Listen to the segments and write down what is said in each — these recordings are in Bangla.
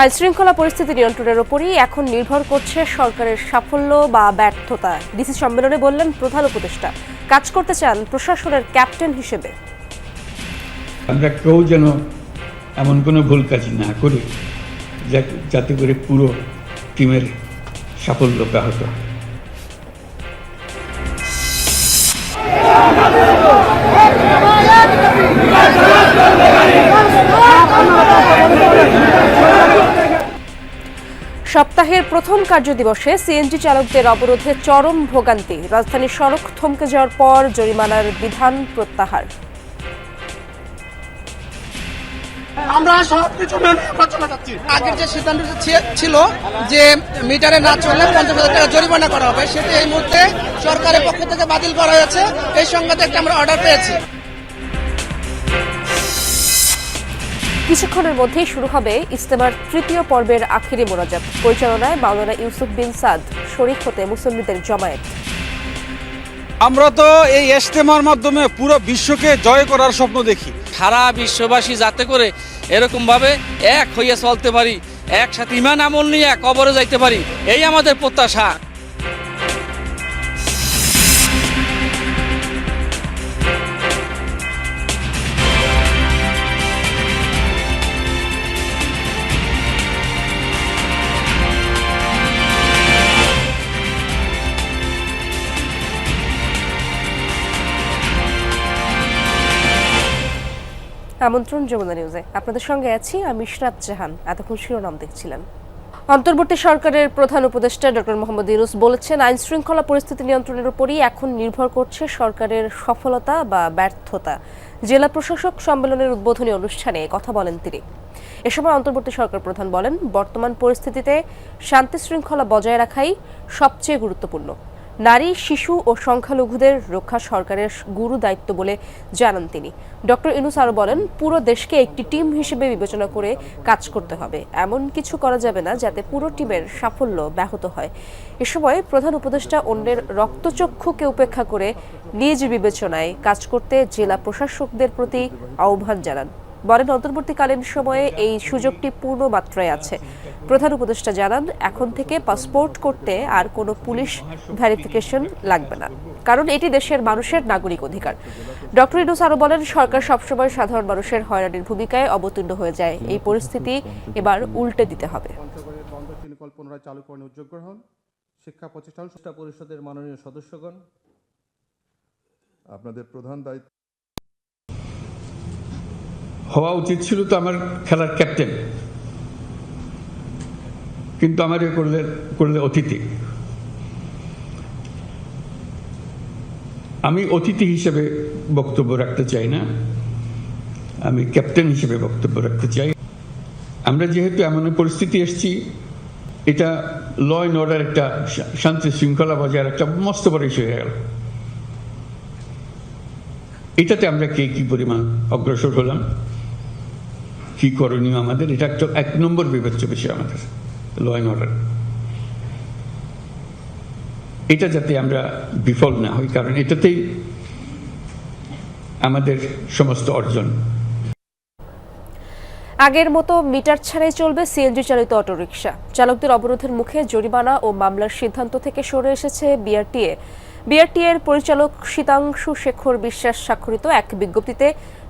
আইন শৃঙ্খলা পরিস্থিতি নিয়ন্ত্রণের ওপরই এখন নির্ভর করছে সরকারের সাফল্য বা ব্যর্থতা। ডিসি সম্মেলনে বললেন প্রধান উপদেষ্টা। কাজ করতে চান প্রশাসনের ক্যাপ্টেন হিসেবে। আমরা কেউ যেন এমন কোনো ভুল কাজ না করি যাতে করে পুরো টিমের সাফল্য ব্যাহত হয়। সপ্তাহের প্রথম কার্যদিবসে সিএনজি চালকদের অবরোধে চরম ভোগান্তি। রাজধানীর সড়ক থমকে যাওয়ার পর জরিমানার বিধান প্রত্যাহার। আমরা সব কিছু আমরা চলে যাচ্ছি। আগের যে সিদ্ধান্তটা ছি- ছিল যে মিটারে না চললে পঞ্চাশ হাজার টাকা জরিমানা করা হবে, সেটা এই মুহূর্তে সরকারের পক্ষ থেকে বাতিল করা হয়েছে। এই সংক্রান্ত একটা আমরা অর্ডার পেয়েছি। কিছুক্ষণের মধ্যেই শুরু হবে ইস্তেমার তৃতীয় পর্বের আখিরি মোনাজাত। পরিচালনায় মাওলানা ইউসুফ বিন সাদ শরীক হতে মুসল্লিদের জমায়েত। আমরা তো এই ইস্তেমার মাধ্যমে পুরো বিশ্বকে জয় করার স্বপ্ন দেখি। সারা বিশ্ববাসী যাতে করে এরকমভাবে এক হইয়া চলতে পারি একসাথে ইমান আমল নিয়ে কবরে যাইতে পারি এই আমাদের প্রত্যাশা। আমন্ত্রণ যমুনা নিউজে আপনাদের সঙ্গে আছি আমি ইশরাত জাহান। এতক্ষণ শিরোনাম দেখছিলেন। অন্তর্বর্তী সরকারের প্রধান উপদেষ্টা ডক্টর মোহাম্মদ ইউনুস বলেছেন আইন শৃঙ্খলা পরিস্থিতি নিয়ন্ত্রণের উপরই এখন নির্ভর করছে সরকারের সফলতা বা ব্যর্থতা। জেলা প্রশাসক সম্মেলনের উদ্বোধনী অনুষ্ঠানে কথা বলেন তিনি। এ সময় অন্তর্বর্তী সরকার প্রধান বলেন, বর্তমান পরিস্থিতিতে শান্তি শৃঙ্খলা বজায় রাখাই সবচেয়ে গুরুত্বপূর্ণ। নারী, শিশু ও সংখ্যালঘুদের রক্ষা সরকারের গুরু দায়িত্ব বলে জানান তিনি। ডক্টর ইনুস আরও বলেন, পুরো দেশকে একটি টিম হিসেবে বিবেচনা করে কাজ করতে হবে। এমন কিছু করা যাবে না যাতে পুরো টিমের সাফল্য ব্যাহত হয়। এ সময় প্রধান উপদেষ্টা অন্যের রক্তচক্ষুকে উপেক্ষা করে নিজ বিবেচনায় কাজ করতে জেলা প্রশাসকদের প্রতি আহ্বান জানান। বলেন, অন্তর্বর্তীকালীন সময়ে এই সুযোগটি পূর্ণ মাত্রায় আছে। প্রধান উপদেষ্টা জানান এখন থেকে পাসপোর্ট করতে আর কোনো পুলিশ ভেরিফিকেশন লাগবে না। কারণ এটি দেশের মানুষের নাগরিক অধিকার। ডক্টর ইনুস আরও বলেন সরকার সবসময় সাধারণ মানুষের হয়রানির ভূমিকায় অবতীর্ণ হয়ে যায়। এই পরিস্থিতি এবার উল্টে দিতে হবে। পুনরায় চালু করার উদ্যোগ গ্রহণ। শিক্ষা প্রতিষ্ঠান শিক্ষা পরিষদের মাননীয় সদস্যগণ। আপনাদের প্রধান দায়িত্ব হওয়া উচিত ছিল তো আমার খেলার ক্যাপ্টেন কিন্তু আমার করলে করলে অতিথি। আমি অতিথি হিসেবে বক্তব্য রাখতে চাই না। আমি ক্যাপ্টেন হিসেবে বক্তব্য রাখতে চাই। আমরা যেহেতু এমন পরিস্থিতি এসেছি, এটা ল অ্যান্ড অর্ডার একটা শান্তি শৃঙ্খলা বজায় একটা মস্ত বড় ইস্যু হয়ে গেল। এটাতে আমরা কে কি পরিমাণ অগ্রসর হলাম? কি করণীয় আমাদের? এটা একটা এক নম্বর বিবেচ্য বিষয় আমাদের। ল এটা যাতে আমরা বিফল না হই, কারণ এটাতেই আমাদের সমস্ত অর্জন। আগের মতো মিটার ছাড়াই চলবে সিএনজি চালিত অটোরিকশা। চালকদের অবরোধের মুখে জরিমানা ও মামলার সিদ্ধান্ত থেকে সরে এসেছে বিআরটিএ। বিআরটিএ এর পরিচালক শীতাংশু শেখর বিশ্বাস স্বাক্ষরিত এক বিজ্ঞপ্তিতে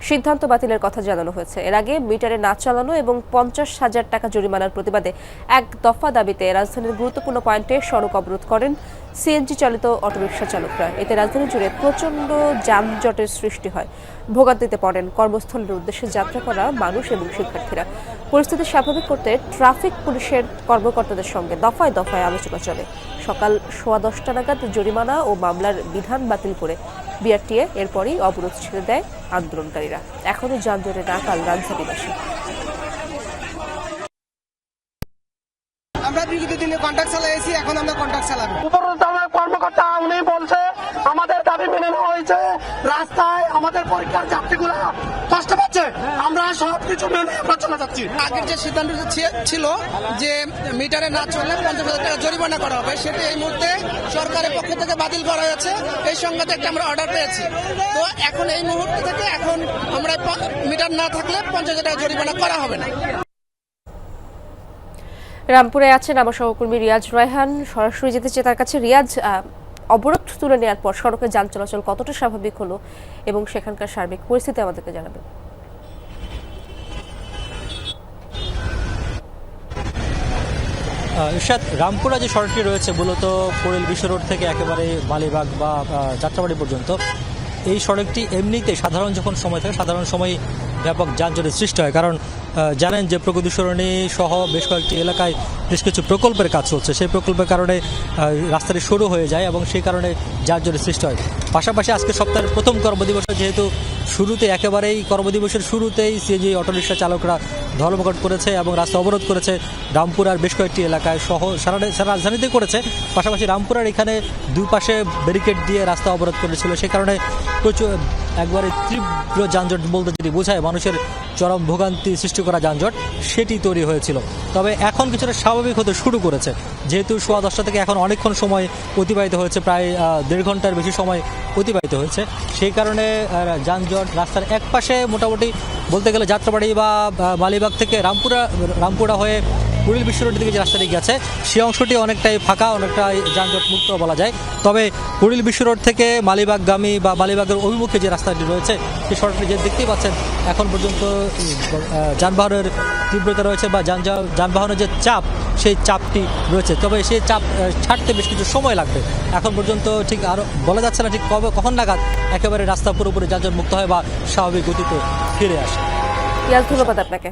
সিদ্ধান্ত বাতিলের কথা জানানো হয়েছে। এর আগে মিটারে না চালানো এবং পঞ্চাশ হাজার টাকা জরিমানার প্রতিবাদে এক দফা দাবিতে রাজধানীর গুরুত্বপূর্ণ পয়েন্টে সড়ক অবরোধ করেন সিএনজি চালিত অটোরিকশা চালকরা। এতে রাজধানী জুড়ে প্রচণ্ড যানজটের সৃষ্টি হয়। ভোগান্তিতে পড়েন কর্মস্থলের উদ্দেশ্যে যাত্রা করা মানুষ এবং শিক্ষার্থীরা। পরিস্থিতি স্বাভাবিক করতে ট্রাফিক পুলিশের কর্মকর্তাদের সঙ্গে দফায় দফায় আলোচনা চলে। সকাল সোয়া দশটা নাগাদ জরিমানা ও মামলার বিধান বাতিল করে বিআরটিএ এরপরই অবরোধ ছেড়ে দেয় আন্দোলনকারীরা। এখনও যানজটে নাকাল রাজধানীবাসী আমরা বিগত দিনে কন্ট্রাক্ট চালাইছি এখন আমরা কন্ট্রাক্ট চালাবো। আমার কর্মকর্তা উনি বলছে আমাদের দাবি মেনে নেওয়া হয়েছে। রাস্তায় আমাদের পরীক্ষার যাত্রীগুলো কষ্ট পাচ্ছে। আমরা সব কিছু মেনে আমরা চলে যাচ্ছি। আগের যে সিদ্ধান্ত ছিল যে মিটারে না চললে পঞ্চাশ হাজার টাকা জরিমানা করা হবে সেটা এই মুহূর্তে সরকারের পক্ষ থেকে বাতিল করা হয়েছে। এই সংক্রান্ত একটা আমরা অর্ডার পেয়েছি। তো এখন এই মুহূর্ত থেকে এখন আমরা মিটার না থাকলে পঞ্চাশ হাজার টাকা জরিমানা করা হবে না। রামপুরে আছেন আমার সহকর্মী রিয়াজ রায়হান। সরাসরি যেতে চেয়ে তার কাছে। রিয়াজ অবরোধ তুলে নেওয়ার পর সড়কে যান চলাচল কতটা স্বাভাবিক হলো এবং সেখানকার সার্বিক পরিস্থিতি আমাদেরকে জানাবেন ইরশাদ, রামপুরা যে সড়কটি রয়েছে, মূলত কোরেল বিশ্ব রোড থেকে একেবারে মালিবাগ বা যাত্রাবাড়ি পর্যন্ত, এই সড়কটি এমনিতে সাধারণ যখন সময় থাকে, সাধারণ সময় ব্যাপক যানজটের সৃষ্টি হয়। কারণ জানেন যে প্রগতি সরণী সহ বেশ কয়েকটি এলাকায় বেশ কিছু প্রকল্পের কাজ চলছে। সেই প্রকল্পের কারণে রাস্তাটি সরু হয়ে যায় এবং সেই কারণে যানজটের সৃষ্টি হয়। পাশাপাশি আজকে সপ্তাহের প্রথম কর্মদিবসে, যেহেতু শুরুতে একেবারেই কর্মদিবসের শুরুতেই সিএনজি অটোরিকশা চালকরা ধর্মঘট করেছে এবং রাস্তা অবরোধ করেছে রামপুরার বেশ কয়েকটি এলাকায় সহ সারা সারা রাজধানীতে করেছে। পাশাপাশি রামপুরার এখানে দুই পাশে ব্যারিকেড দিয়ে রাস্তা অবরোধ করেছিল। সে কারণে প্রচুর, একবারে তীব্র যানজট বলতে যেটি বোঝায় মানুষের চরম ভোগান্তি সৃষ্টি করা যানজট, সেটি তৈরি হয়েছিল। তবে এখন কিছুটা স্বাভাবিক হতে শুরু করেছে। যেহেতু সোয়া দশটা থেকে এখন অনেকক্ষণ সময় অতিবাহিত হয়েছে, প্রায় দেড় ঘণ্টার বেশি সময় অতিবাহিত হয়েছে। সেই কারণে যানজট রাস্তার এক পাশে মোটামুটি বলতে গেলে যাত্রাবাড়ি বা মালিবাগ থেকে রামপুরা রামপুরা হয়ে কুড়িল বিশ্ব রোডের দিকে যে রাস্তাটি গেছে সেই অংশটি অনেকটাই ফাঁকা, অনেকটাই যানজট মুক্ত বলা যায়। তবে কুড়িল বিশ্ব রোড থেকে মালিবাগগামী বা মালিবাগের অভিমুখে যে রাস্তাটি রয়েছে সেই সড়কটি যে দেখতেই পাচ্ছেন, এখন পর্যন্ত যানবাহনের তীব্রতা রয়েছে বা যানবাহনের যে চাপ সেই চাপটি রয়েছে। তবে সেই চাপ ছাড়তে বেশ কিছু সময় লাগবে। এখন পর্যন্ত ঠিক আরও বলা যাচ্ছে না ঠিক কবে, কখন নাগাদ একেবারে রাস্তা পুরোপুরি যানজট মুক্ত হয় বা স্বাভাবিক গতিতে ফিরে আসে। ধন্যবাদ আপনাকে।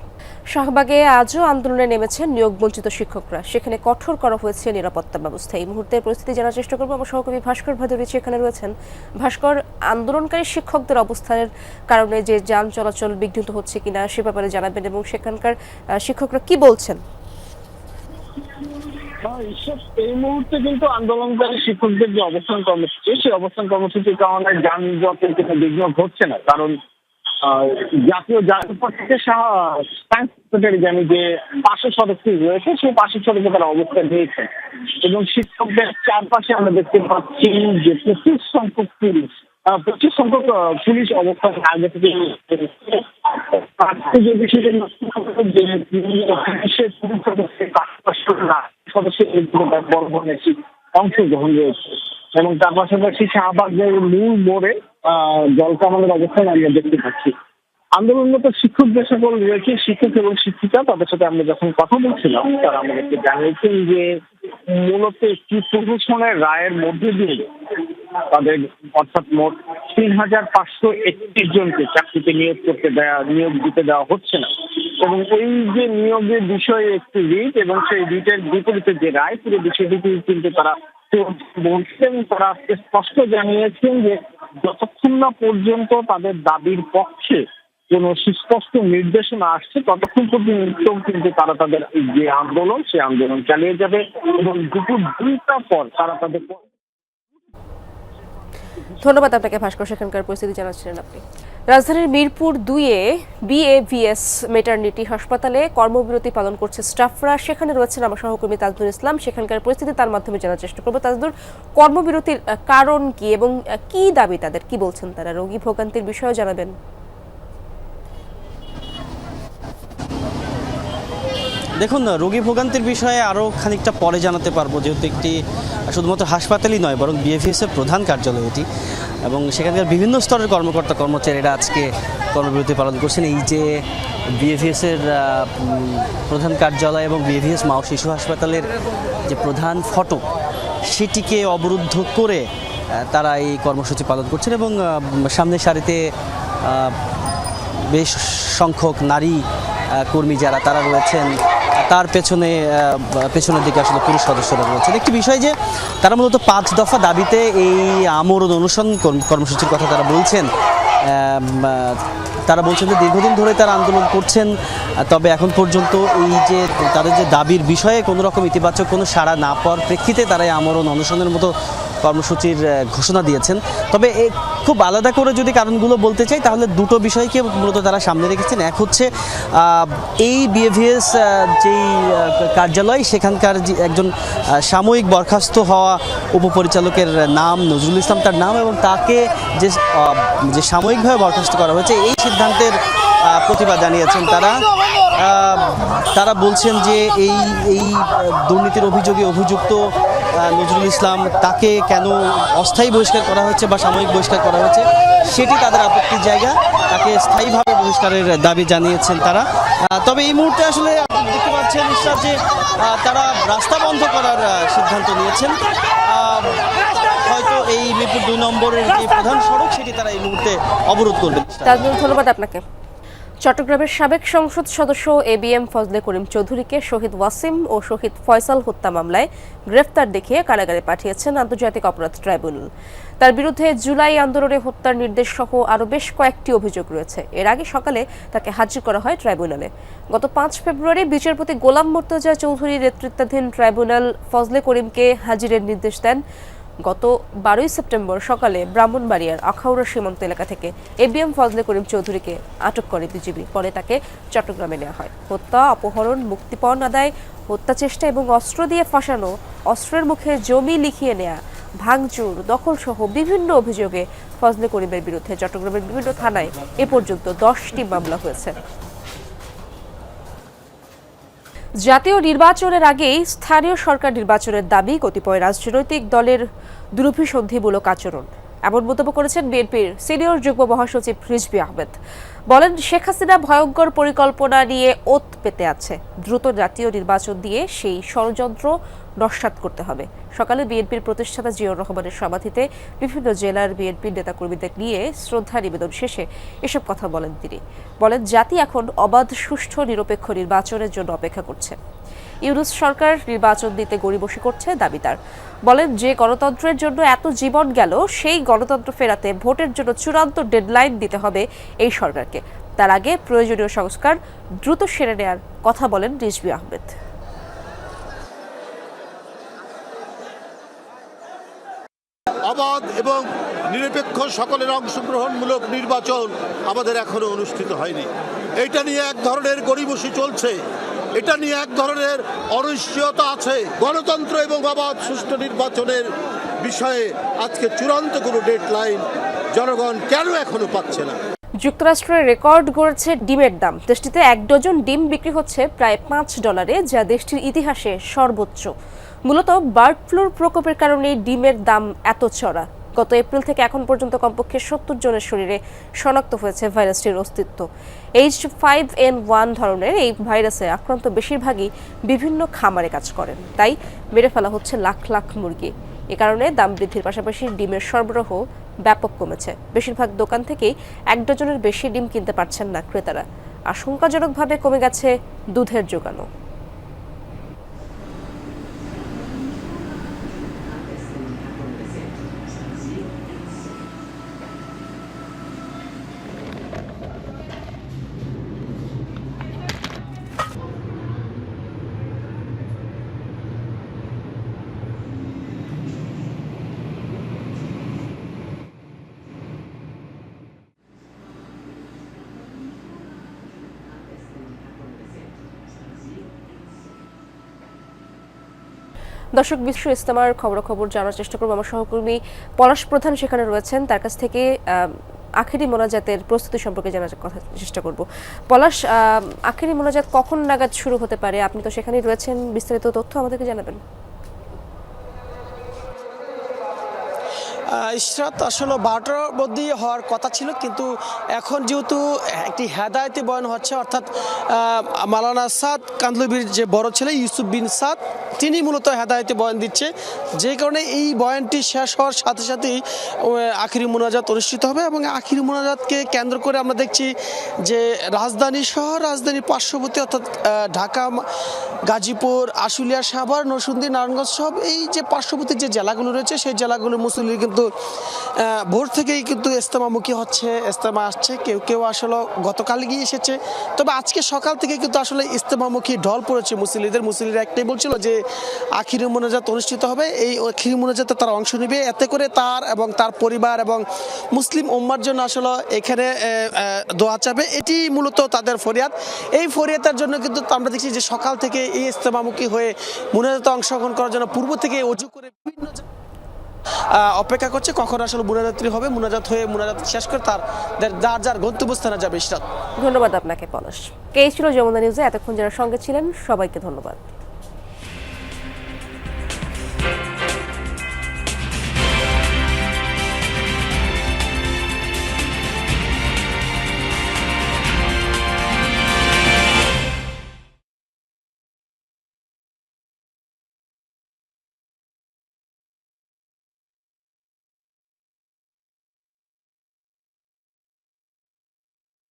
শাহবাগে আজও আন্দোলনে নেমেছেন নিয়োগ বঞ্চিত শিক্ষকরা। সেখানে কঠোর করা হয়েছে নিরাপত্তা ব্যবস্থা। এই মুহূর্তে পরিস্থিতি জানার চেষ্টা করব। আমার সহকর্মী ভাস্কর ভাদুরী সেখানে রয়েছেন। ভাস্কর, আন্দোলনকারী শিক্ষকদের অবস্থানের কারণে যে যান চলাচল বিঘ্নিত হচ্ছে কিনা সে ব্যাপারে জানাবেন এবং সেখানকার শিক্ষকরা কি বলছেন? এই মুহূর্তে কিন্তু আন্দোলনকারী শিক্ষকদের যে অবস্থান কর্মসূচি সেই অবস্থান কর্মসূচির কারণে যানজটের বিঘ্ন ঘটছে না। কারণ আহ, জাতীয় থেকে জানি যে রয়েছে সেই তারা অবস্থান নিয়েছে এবং শিক্ষকদের চারপাশে আমরা দেখতে পাচ্ছি যে প্রচুর সংখ্যক পুলিশ প্রচুর সংখ্যক পুলিশ অবস্থান আগে থেকে আজকে যে বিষয়টা অংশগ্রহণ রয়েছে এবং তার পাশাপাশি শাহবাগের মূল মোড়ে জলকামানের অবস্থান আমরা দেখতে পাচ্ছি। আন্দোলনরত শিক্ষক যে সকল রয়েছে শিক্ষক এবং শিক্ষিকা তাদের সাথে আমরা যখন কথা বলছিলাম, তারা আমাদেরকে জানিয়েছেন যে, মূলত একটি প্রহসনের রায়ের মধ্যে দিয়ে তাদের অর্থাৎ মোট তিন হাজার পাঁচশো একত্রিশ জনকে চাকরিতে নিয়োগ করতে দেওয়া নিয়োগ দিতে দেওয়া হচ্ছে না। এবং এই যে নিয়োগের বিষয়ে একটি রিট এবং সেই রিটের বিপরীতে যে রায়, পুরো বিষয়টি কিন্তু তারা বলছেন তারা স্পষ্ট জানিয়েছেন যে যতক্ষণ না পর্যন্ত তাদের দাবির পক্ষে কোন সুস্পষ্ট নির্দেশনা আসছে, ততক্ষণ পর্যন্ত কিন্তু তারা তাদের যে আন্দোলন, সেই আন্দোলন চালিয়ে যাবে এবং দুপুর দুইটার পর তারা তাদের ধন্যবাদ আপনাকে, ভাস্কর সেখানকার পরিস্থিতি জানাচ্ছিলেন আপনি। রাজধানীর মিরপুর দুইয়ে বিএভিএস মেটার্নিটি হাসপাতালে কর্মবিরতি পালন করছে স্টাফরা সেখানে রয়েছেন আমার সহকর্মী তাজদুল ইসলাম। সেখানকার পরিস্থিতি তার মাধ্যমে জানার চেষ্টা করব। তাজদুল, কর্মবিরতির কারণ কি এবং কি দাবি তাদের? কি বলছেন তারা? রোগী ভোগান্তির বিষয়ে জানাবেন। দেখুন, রোগী ভোগান্তির বিষয়ে আরও খানিকটা পরে জানাতে পারব। যেহেতু একটি, শুধুমাত্র হাসপাতালই নয়, বরং বিএফএস এর প্রধান কার্যালয় এটি। এবং সেখানকার বিভিন্ন স্তরের কর্মকর্তা, কর্মচারীরা আজকে কর্মবিরতি পালন করছেন। এই যে বিএভিএস এর প্রধান কার্যালয় এবং বিএভিএস মা ও শিশু হাসপাতালের যে প্রধান ফটক সেটিকে অবরুদ্ধ করে তারা এই কর্মসূচি পালন করছেন এবং সামনের সারিতে বেশ সংখ্যক নারী কর্মী যারা, তারা রয়েছেন। তার পেছনে পেছনের দিকে আসলে পুরুষ সদস্যরা রয়েছেন। একটি বিষয় যে তারা মূলত পাঁচ দফা দাবিতে এই আমরণ অনুসরণ কর্মসূচির কথা তারা বলছেন। তারা বলছেন যে দীর্ঘদিন ধরে তারা আন্দোলন করছেন, তবে এখন পর্যন্ত এই যে তাদের যে দাবির বিষয়ে কোনো রকম ইতিবাচক কোনো সাড়া না পাওয়ার প্রেক্ষিতে তারা আমরণ অনশনের মতো কর্মসূচির ঘোষণা দিয়েছেন। তবে খুব আলাদা করে যদি কারণগুলো বলতে চাই, তাহলে দুটো বিষয়কে মূলত তারা সামনে রেখেছেন। এক হচ্ছে এই বিএভিএস যেই কার্যালয়, সেখানকার একজন সাময়িক বরখাস্ত হওয়া উপপরিচালকের নাম, নজরুল ইসলাম তার নাম এবং তাকে যে যে সাময়িকভাবে বরখাস্ত করা হয়েছে, এই সিদ্ধান্তের প্রতিবাদ জানিয়েছেন তারা। তারা বলছেন যে এই এই দুর্নীতির অভিযোগে অভিযুক্ত নজরুল ইসলাম, তাকে কেন অস্থায়ী বহিষ্কার করা হয়েছে বা সাময়িক বহিষ্কার করা হয়েছে, সেটি তাদের আপত্তির জায়গা। তাকে স্থায়ীভাবে বহিষ্কারের দাবি জানিয়েছেন তারা। তবে এই মুহূর্তে আসলে দেখতে পাচ্ছেন ইশরাত যে তারা রাস্তা বন্ধ করার সিদ্ধান্ত নিয়েছেন। হয়তো এই মিরপুর দুই নম্বরের যে প্রধান সড়ক, সেটি তারা এই মুহূর্তে অবরোধ করবেন ধন্যবাদ আপনাকে। চট্টগ্রামের সাবেক সংসদ সদস্য A B M Fazle Karim চৌধুরীকে শহীদ ওয়াসিম ও শহীদ ফয়সাল হত্যা মামলায় গ্রেফতার দেখিয়ে কারাগারে পাঠিয়েছেন আন্তর্জাতিক অপরাধ ট্রাইব্যুনাল। তার বিরুদ্ধে জুলাই আন্দোলনে হত্যার নির্দেশ সহ আরও বেশ কয়েকটি অভিযোগ রয়েছে। এর আগে সকালে তাকে হাজির করা হয় ট্রাইব্যুনালে। গত পাঁচ ফেব্রুয়ারি বিচারপতি গোলাম মোর্তজা চৌধুরীর নেতৃত্বাধীন ট্রাইব্যুনাল ফজলে করিমকে হাজিরের নির্দেশ দেন। গত বারোই সেপ্টেম্বর সকালে ব্রাহ্মণবাড়িয়ার আখাউড়া সীমান্ত এলাকা থেকে এবিএম ফজলে করিম চৌধুরীকে আটক করে বিজিবি। পরে তাকে চট্টগ্রামে নেওয়া হয়। হত্যা, অপহরণ, মুক্তিপণ আদায়, হত্যা চেষ্টা এবং অস্ত্র দিয়ে ফাঁসানো, অস্ত্রের মুখে জমি লিখিয়ে নেয়া, ভাঙচুর দখল সহ বিভিন্ন অভিযোগে ফজলে করিমের বিরুদ্ধে চট্টগ্রামের বিভিন্ন থানায় এ পর্যন্ত দশটি মামলা হয়েছে। জাতীয় নির্বাচনের আগেই স্থানীয় সরকার নির্বাচনের দাবি কতিপয় রাজনৈতিক দলের দুরভিসন্ধিমূলক আচরণ। এমন মন্তব্য করেছেন বিএনপির সিনিয়র যুগ্ম মহাসচিব রিজবি আহমেদ। বলেন, শেখ হাসিনা ভয়ঙ্কর পরিকল্পনা নিয়ে ওত পেতে আছে। দ্রুত জাতীয় নির্বাচন দিয়ে সেই ষড়যন্ত্র নস্যাৎ করতে হবে। সকালে বিএনপির প্রতিষ্ঠাতা জিয়র রহমানের সমাধিতে বিভিন্ন জেলার বিএনপির নেতাকর্মীদের নিয়ে শ্রদ্ধা নিবেদন শেষে এসব কথা বলেন তিনি। বলেন, জাতি এখন অবাধ, সুষ্ঠু, নিরপেক্ষ নির্বাচনের জন্য অপেক্ষা করছে। ইউনুস সরকার নির্বাচন দিতে গড়িবসি করছে দাবি তার। বলেন, যে গণতন্ত্রের জন্য এত জীবন গেল, সেই গণতন্ত্র ফেরাতে ভোটের জন্য চূড়ান্ত ডেডলাইন দিতে হবে এই সরকারকে। তার আগে প্রয়োজনীয় সংস্কার দ্রুত সেরে নেয়ার কথা বলেন রিজভি আহমেদ। অবাধ এবং নিরপেক্ষ সকলের অংশগ্রহণমূলক নির্বাচন আমাদের এখনও অনুষ্ঠিত হয়নি। এটা নিয়ে এক ধরনের গরিবসি চলছে। এটা নিয়ে এক ধরনের অনিশ্চয়তা আছে। গণতন্ত্র এবং অবাধ সুষ্ঠু নির্বাচনের বিষয়ে আজকে চূড়ান্ত কোনো ডেডলাইন জনগণ কেন এখনও পাচ্ছে না? যুক্তরাষ্ট্রের রেকর্ড গড়েছে ডিমের দাম। দেশটিতে এক ডজন ডিম বিক্রি হচ্ছে প্রায় পাঁচ ডলারে, যা দেশটির ইতিহাসে সর্বোচ্চ। মূলত বার্ড ফ্লুর প্রকোপের কারণে ডিমের দাম এত চড়া। গত এপ্রিল থেকে এখন পর্যন্ত কমপক্ষে সত্তর জনের শরীরে শনাক্ত হয়েছে ভাইরাসটির অস্তিত্ব। এইচ ফাইভ এন ওয়ান ধরনের এই ভাইরাসে আক্রান্ত বেশিরভাগই বিভিন্ন খামারে কাজ করেন। তাই মেরে ফেলা হচ্ছে লাখ লাখ মুরগি। এ কারণে দাম বৃদ্ধির পাশাপাশি ডিমের সরবরাহ ব্যাপক কমেছে। বেশিরভাগ দোকান থেকেই এক ডজনের বেশি ডিম কিনতে পারছেন না ক্রেতারা। আশঙ্কাজনকভাবে কমে গেছে দুধের যোগানও। দর্শক বিশ্ব ইস্তেমার খবরাখবর জানার চেষ্টা করব। আমার সহকর্মী পলাশ প্রধান সেখানে রয়েছেন। তার কাছ থেকে আখেরি মোনাজাতের প্রস্তুতি সম্পর্কে জানার কথা চেষ্টা করব। পলাশ আখেরি মোনাজাত কখন নাগাদ শুরু হতে পারে? আপনি তো সেখানেই রয়েছেন। বিস্তারিত তথ্য আমাদেরকে জানাবেন। ইশরাত আসলে বারোটার মধ্যেই হওয়ার কথা ছিল, কিন্তু এখন যেহেতু একটি হেদায়তি বয়ান হচ্ছে, অর্থাৎ মালানা সাদ কান্দলবির যে বড় ছেলে ইউসুফ বিন সাদ, তিনি মূলত হেদায়তি বয়ান দিচ্ছে। যে কারণে এই বয়ানটি শেষ হওয়ার সাথে সাথেই আখিরি মোনাজাত অনুষ্ঠিত হবে এবং আখিরি মোনাজাতকে কেন্দ্র করে আমরা দেখছি যে রাজধানী শহর রাজধানীর পার্শ্ববর্তী, অর্থাৎ ঢাকা, গাজীপুর, আশুলিয়া, সাভার, নরসিংদী, নারায়ণগঞ্জ সব এই যে পার্শ্ববর্তী যে জেলাগুলো রয়েছে, সেই জেলাগুলোর মুসল্লি কিন্তু আহ, ভোর থেকেই কিন্তু ইস্তেমামুখী হচ্ছে ইস্তেমা আসছে কেউ কেউ আসলে গতকাল গিয়ে এসেছে। তবে আজকে সকাল থেকে কিন্তু আসলে ইস্তেমামুখী ঢল পড়েছে মুসল্লিদের। মুসল্লিরা একটাই বলছিল যে আখিরি মোনাজাত অনুষ্ঠিত হবে। এই আখিরি মোনাজাতে তারা অংশ নেবে। এতে করে তার এবং তার পরিবার এবং মুসলিম উম্মার জন্য আসলে এখানে দোয়া চাবে। এটি মূলত তাদের ফরিয়াদ। এই ফরিয়াদের জন্য কিন্তু আমরা দেখছি যে সকাল থেকে এই ইস্তেমামুখী হয়ে মোনাজাতে অংশগ্রহণ করার জন্য পূর্ব থেকে অজু করে বিভিন্ন অপেক্ষা করছে কখন আসলে মুনাজাত্রী হবে, মুনাজাত হয়ে মুনাজাত শেষ করে তার যার যার গন্তব্যস্থানে যাবে ইশরাত। ধন্যবাদ আপনাকে, পলাশ। কে ছিল যমুনা নিউজে এতক্ষণ যারা সঙ্গে ছিলেন, সবাইকে ধন্যবাদ।